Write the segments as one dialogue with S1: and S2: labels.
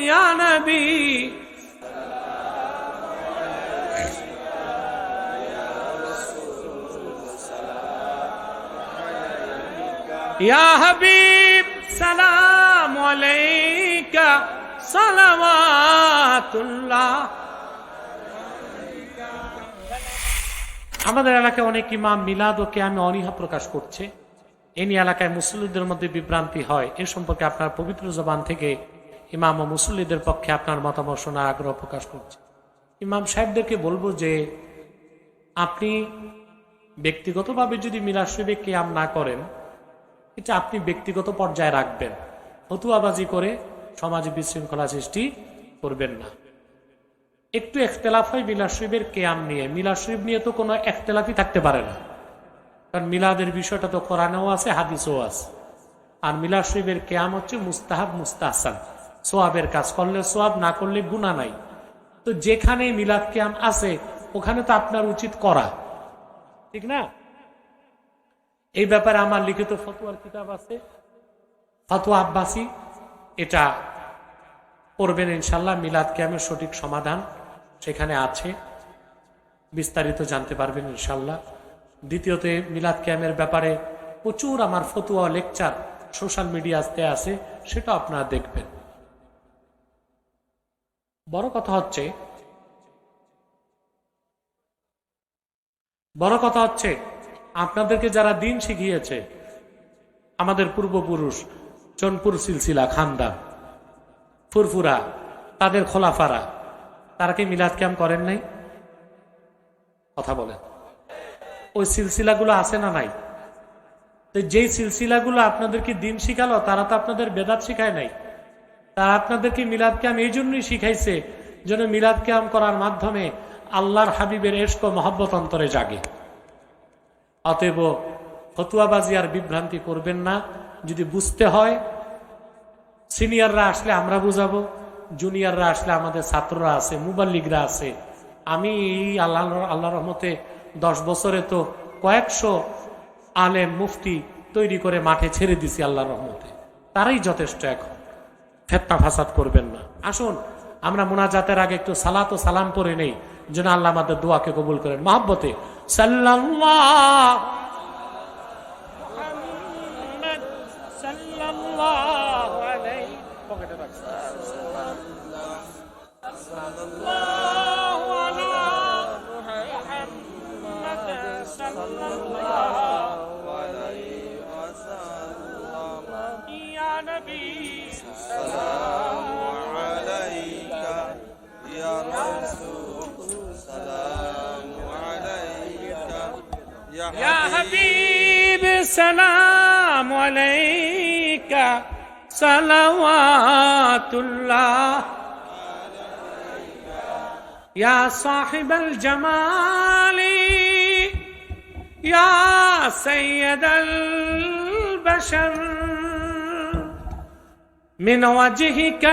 S1: يا نبي يا حبيب سلام عليك صلوات الله আমাদের এলাকায় অনেক ইমাম মিলাদ ও কেয়ামে অনীহা প্রকাশ করছে এ নিয়ে এলাকায় মুসল্লিদের মধ্যে বিভ্রান্তি হয় এ সম্পর্কে আপনার পবিত্র জবান থেকে ইমাম ও মুসল্লিদের পক্ষে আপনার মতামত শোনার আগ্রহ প্রকাশ করছে। ইমাম সাহেবদেরকে বলব যে, আপনি ব্যক্তিগতভাবে যদি মিলাশরীফে কেয়াম না করেন, এটা আপনি ব্যক্তিগত পর্যায়ে রাখবেন। ফতুয়াবাজি করে সমাজে বিশৃঙ্খলা সৃষ্টি করবেন না। একটু একতলাফ হয় মিলাদ শরীফের কেয়াম নিয়ে। মিলাদ শরীফ নিয়ে তো কোনো একতলাফই থাকতে পারে না। কারণ মিলাদের বিষয়টা তো কোরআনেও আছে, হাদিসও আছে। আর মিলাদ শরীফের কেয়াম হচ্ছে মুস্তাহাব, মুস্তাহসান। সোয়াবের কাজ। করলে সোয়াব, না করলে গুণা নাই। তো যেখানে মিলাদ কেয়াম আছে, ওখানে তো আপনার উচিত করা। ঠিক না? এই ব্যাপারে আমার লিখিত ফতুয়ার কিতাব আছে। ফতুয়া আব্বাসী, এটা পড়বেন ইনশাল্লাহ, মিলাদ ক্যামের সঠিক সমাধান সেখানে আছে। বিস্তারিত জানতে পারবেন ইনশাল্লাহ। দ্বিতীয়তে, মিলাদ ক্যামের ব্যাপারে প্রচুর আমার ফতুয়া, লেকচার সোশ্যাল মিডিয়াতে আছে, সেটা আপনারা দেখবেন। বড় কথা হচ্ছে, বড় কথা হচ্ছে, আপনাদেরকে যারা দিন শিখিয়েছে, আমাদের পূর্বপুরুষ চনপুর সিলসিলা খানদান ফুরফুরা, তাদের খোলাফারা, তারা কি মিলাদ ক্যাম্প করেন নাই? কথা বলেন। ওই সিলসিলাগুলো আছে না নাই? তো যেই সিলসিলাগুলো আপনাদেরকে দিন শিখালো, তারা তো আপনাদের বেদাত শিখায় নাই? তারা আপনাদেরকে মিলাদ ক্যাম্প এই জন্যই শিখাইছে যেন মিলাদ ক্যাম্প করার মাধ্যমে আল্লাহর হাবিবের এসকো মহব্বত অন্তরে জাগে। অতএব ফতুয়াবাজি আর বিভ্রান্তি করবেন না। যদি বুঝতে হয়, সিনিয়ররা আসলে আমরা বুঝাবো, জুনিয়ররা আসলে আমাদের ছাত্ররা আছে মুবাল্লিগরা আছে। আমি এই আল্লাহ আল্লাহ রহমতে দশ বছরে তো কয়েকশো আলেম মুফতি তৈরি করে মাঠে ছেড়ে দিছি আল্লাহ রহমতে। তারাই যথেষ্ট এখন। ফেতনা ফাসাদ করবেন না। আসুন, আমরা মোনাজাতের আগে একটু সালাত ও সালাম করে নেই। যেন আল্লাহ আমাদের দোয়াকে কবুল করেন। মহাব্বতে, সাল্লাল্লাহ حبيب سلام عليك. صلوات الله. يا صاحب الجمال. يا سيد البشر. من وجهك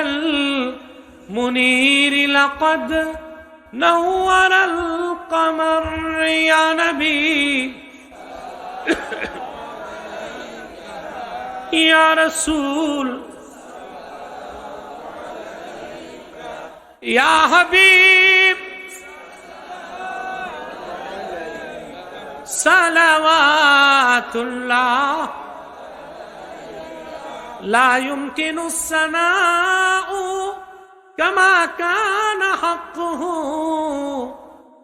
S1: المنير لقد نور القمر يا نبي. يا رسول. يا حبيب. صلوات الله. لا يمكن الثناء كما كان حقه.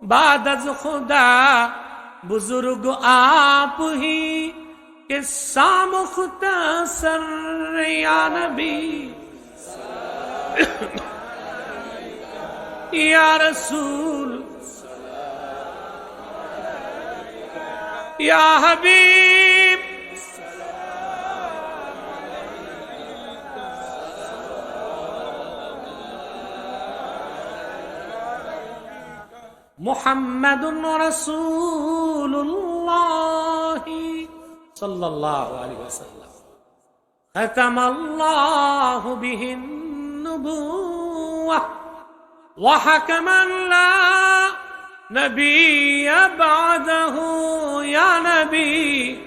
S1: بعد از خدا بزرگ آپ ہی قصہ مختصر یا نبی یا رسول. یا حبیب محمد رسول الله. صلى الله عليه وسلم. ختم الله به النبوة وحكم لا نبي بعده. يا نبي.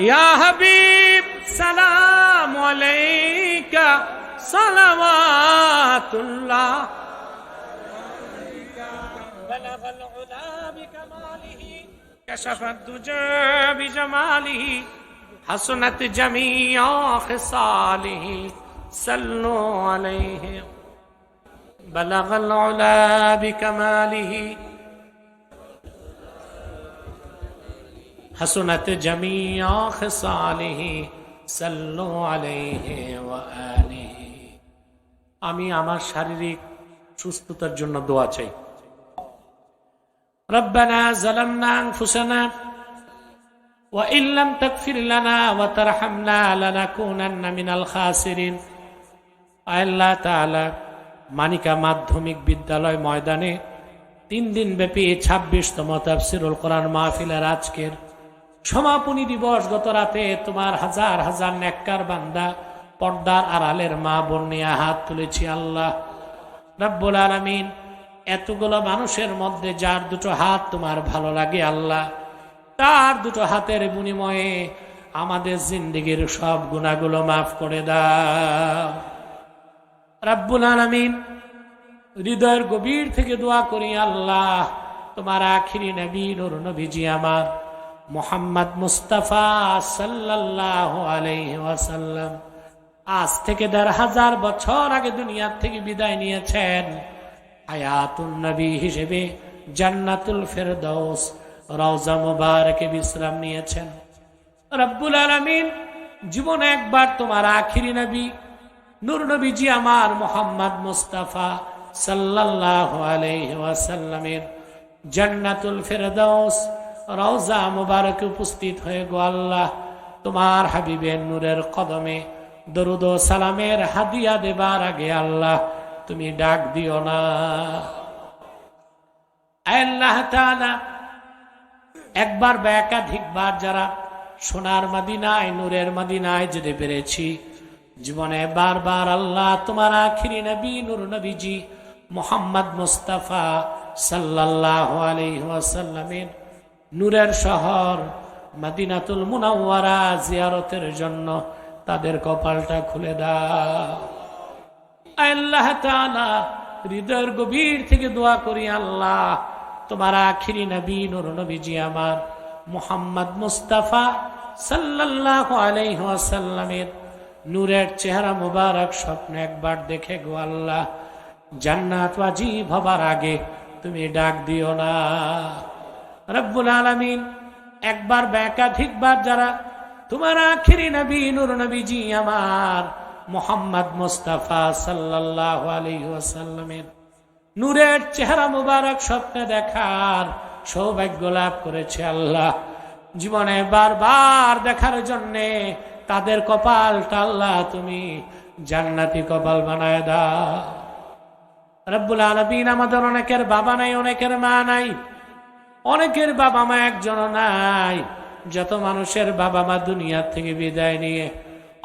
S1: يا حبيب سلام عليك. صلوات الله. بلغ العلا بكماله كشف الدجى بجماله حسنت جميع خصاله. صلوا عليه. بلغ العلا بكماله حسنت جميع خصاله. صلوا عليه وآله. আমি আমার শারীরিক সুস্থতার জন্য দোয়া চাই ربنا ظلمنا أنفسنا وإن لم تغفر لنا وترحمنا لنكونن من الخاسرين আল্লাহ তাআলা মানিকা মাধ্যমিক বিদ্যালয় ময়দানে তিন দিন ব্যাপী ছাব্বিশতম তাফসিরুল কোরআন মাহফিলের আজকের সমাপনী দিবস গত রাতে তোমার হাজার হাজার নেককার বান্দা পর্দার আড়ালের মা বোন নিয়ে হাত তুলেছি আল্লাহ। রব্বুল আলমিন, এতগুলো মানুষের মধ্যে যার দুটো হাত তোমার ভালো লাগে আল্লাহ, তার দুটো হাতের বিনিময়ে আমাদের জিন্দগির সব গুণাগুলো মাফ করে দাও। রাব্বুল আলমিন, হৃদয়ের গভীর থেকে দোয়া করি আল্লাহ, তোমার আখিরি নবী, নুর নবীজি আমার, মোহাম্মদ মুস্তাফা সাল্লাল্লাহ আলাইহি আজ থেকে দেড় হাজার বছর আগে দুনিয়ার থেকে বিদায় নিয়েছেন হায়াতুন নবী হিসেবে জান্নাতুল ফেরদৌস রওজা মুবারকে বিশ্রাম নিয়েছেন। রব্বুল আলামিন জীবন একবার তোমার আখিরি নবী, নূর নবীজি আমার মোহাম্মদ মুস্তাফা সাল্লাল্লাহু আলাইহি ওয়াসাল্লামের জান্নাতুল ফেরদৌস রওজা মুবারকে উপস্থিত হয়ে গো আল্লাহ, তোমার হাবিবের নূরের কদমে দরুদ সালামের হাদিয়া দেবার আগে আল্লাহ, তুমি ডাক দিও না। আল্লাহ একবার বা একাধিকবার যারা সোনার মাদিনায়, নূরের মাদিনায় যেতে পেরেছি, জীবনে বারবার আল্লাহ তোমার আখিরি নবী, নূর নবীজি মোহাম্মদ মুস্তাফা সাল্লাল্লাহু আলাইহি ওয়াসাল্লামের নূরের শহর মাদিনাতুল মুনাওয়ারা জিয়ারতের জন্য তাদের কপালটা খুলে দাও। আল্লাহ হৃদয়ের গভীর থেকে দোয়া করি, আল্লাহ, তোমার আখিরি নবী, নূর নবীজি আমার মুহাম্মদ মুস্তাফা সাল্লাল্লাহু আলাইহি ওয়াসাল্লামের নূরের চেহারা মুবারক স্বপ্ন একবার দেখে গো আল্লাহ, জান্নাত ওয়াজিব হবার আগে তুমি ডাক দিও না। রব্বুল আলামিন, একবার বা একাধিকবার যারা তোমার আখিরি নবী, নূর নবীজি আমার মোহাম্মদ মুস্তাফা সাল্লাল্লাহু আলাইহি ওয়াসাল্লামের। নূরের চেহারা মুবারক স্বপ্নে দেখার সৌভাগ্য লাভ করেছে আল্লাহ। জীবনে বারবার দেখার জন্যে তাদের কপালটা আল্লাহ তুমি জান্নাতি কপাল বানায় দাও। রব্বুল আলমিন আমাদের অনেকের বাবা নাই, অনেকের মা নাই, অনেকের বাবা মা একজন নাই। যত মানুষের বাবা মা দুনিয়ার থেকে বিদায় নিয়ে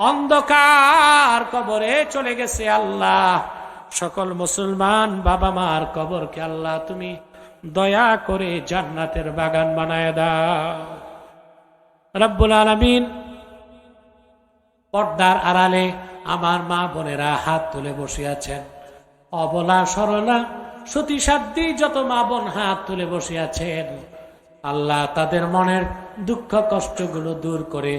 S1: অন্ধকার কবরে চলে গেছে আল্লাহ। সকল মুসলমান বাবা মার কবরকে আল্লাহ তুমি দয়া করে জান্নাতের বাগান বানায় দাও। রব্বুল আলমিন পর্দার আড়ালে আমার মা বোনেরা হাত তুলে বসে আছেন। অবলা সরলা, সতী সাধ্যী যত মা বোন হাত তুলে বসে আছেন। আল্লাহ তাদের মনের দুঃখ কষ্টগুলো দূর করে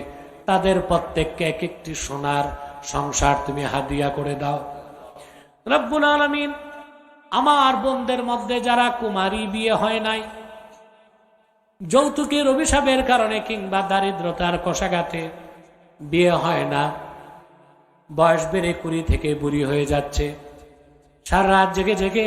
S1: তাদের প্রত্যেককে এক একটি সোনার সংসার তুমি হাদিয়া করে দাও। রব্বুল আলমিন আমার বোনদের মধ্যে যারা কুমারী বিয়ে হয় নাই, যৌতুকের অভিশাপের কারণে কিংবা দারিদ্রতার কষাঘাতে বিয়ে হয় না, বয়স বেড়ে কুড়ি থেকে বুড়ি হয়ে যাচ্ছে। সারা রাত জেগে জেগে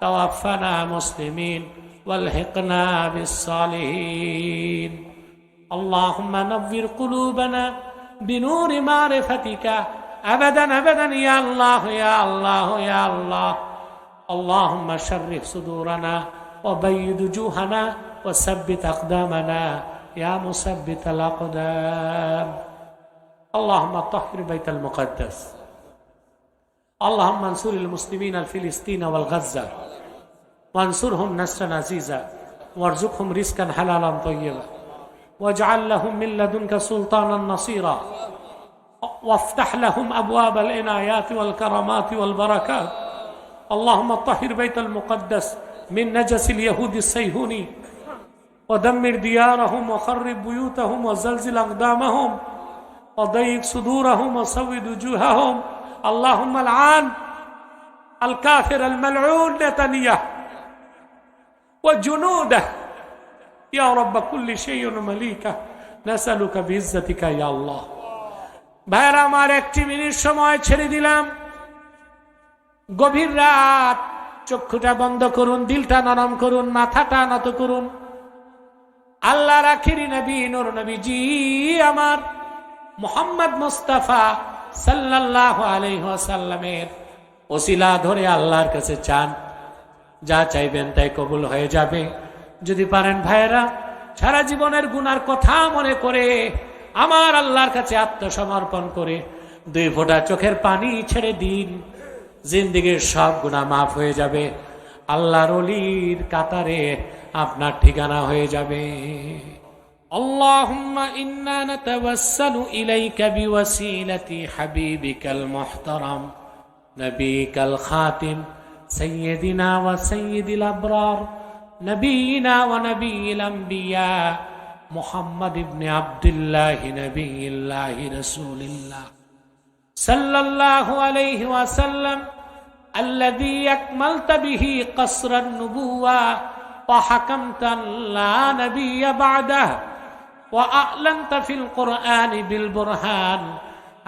S1: توفنا مسلمين والحقنا بالصالحين. اللهم نور قلوبنا بنور معرفتك. أبدا أبدا يا الله يا الله يا الله. اللهم شرف صدورنا وبيض وجوهنا وثبت أقدامنا يا مثبت الأقدام. اللهم طهر بيت المقدس. اللهم انصر المسلمين الفلسطين والغزة. وانصرهم نصرا عزيزا. وارزقهم رزقا حلالا طيبا. واجعل لهم من لدنك سلطانا نصيرا. وافتح لهم أبواب العنايات والكرامات والبركات. اللهم طهر بيت المقدس من نجس اليهود السيهوني ودمر ديارهم وخرب بيوتهم وزلزل أقدامهم. وضيق صدورهم وسود وجوههم. আল্লাহ আন আল কাফের আল মালউন নেতানিয়া ইয়া কুল্লি শাইউন মালিকা, নাসালুকা বিইজ্জতিকা ইয়া আমার একটি মিনিট সময় ছেড়ে দিলাম। গভীর রাত, চক্ষুটা বন্ধ করুন, দিলটা নরম করুন, মাথাটা নত করুন। আল্লাহ রাখিরি নবী, নূর নবীজি আমার মোহাম্মদ মুস্তাফা সাল্লাহ আলহ্লামের ওসিলা ধরে আল্লাহর কাছে চান। যা চাইবেন তাই কবুল হয়ে যাবে। যদি পারেন ভাইয়েরা, সারা জীবনের গুনার কথা মনে করে আমার আল্লাহর কাছে আত্মসমর্পণ করে দুই ফোঁটা চোখের পানি ছেড়ে দিন। জিন্দিগির সব গুণা মাফ হয়ে যাবে। আল্লাহর অলির কাতারে আপনার ঠিকানা হয়ে যাবে। اللهم إنا نتوسل إليك بوسيلة حبيبك المحترم نبيك الخاتم سيدنا وسيد الأبرار نبينا ونبي الأنبياء محمد بن عبد الله نبي الله رسول الله. صلى الله عليه وسلم الذي أكملت به قصر النبوة وحكمت لا نبي بعده. وأعلنت في القرآن بالبرهان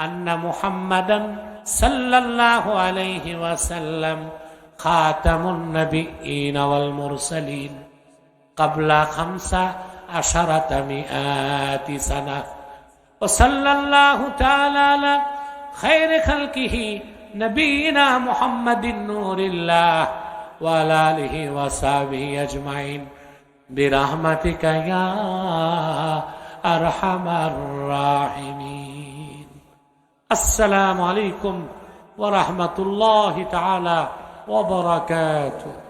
S1: أن محمدا صلى الله عليه وسلم خاتم النبيين والمرسلين قبل خمسة عشرة مئات سنة. وصلى الله تعالى على خير خلقه نبينا محمد نور الله وعلى آله وصحبه أجمعين. برحمتك يا أرحم الراحمين. السلام عليكم ورحمة الله تعالى وبركاته.